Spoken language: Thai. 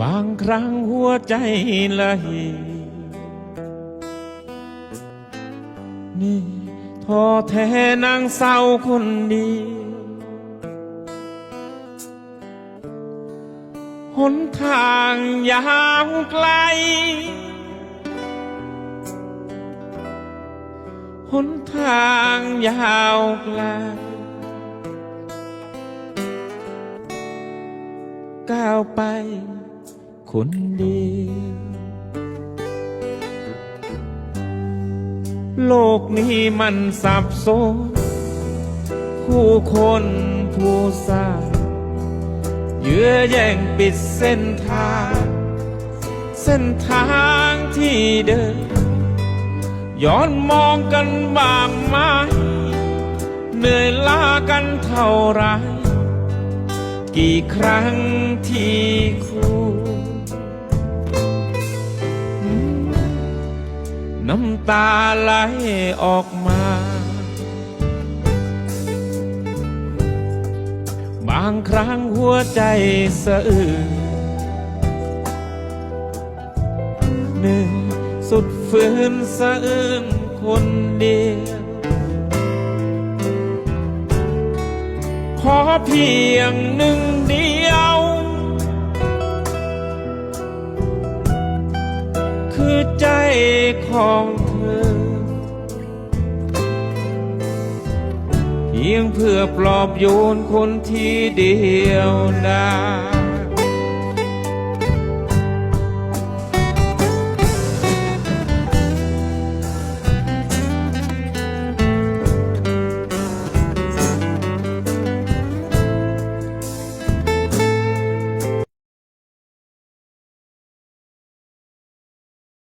บางครั้งหัวใจละเหนี่ท้อแท้นางเศร้าคนดี หนทางยาวไกล หนทางยาวไกลก้าวไป คนเดียว โลกนี้มันสับสนผู้คนผู้สร้างเยื้อแย่งปิดเส้นทาง เส้นทางที่เดิน ย้อนมองกันบางไหมเหนื่อยล้ากันเท่าไรกี่ครั้งที่คู่ น้ำตาไหลออกมา บางครั้งหัวใจสะอื้นหนึ่งสุดฝืนสะอื้นคนเดียวขอเพียงหนึ่งเดียว คือใจของเธอ เพียงเพื่อปลอบโยนคนที่เดียวดาย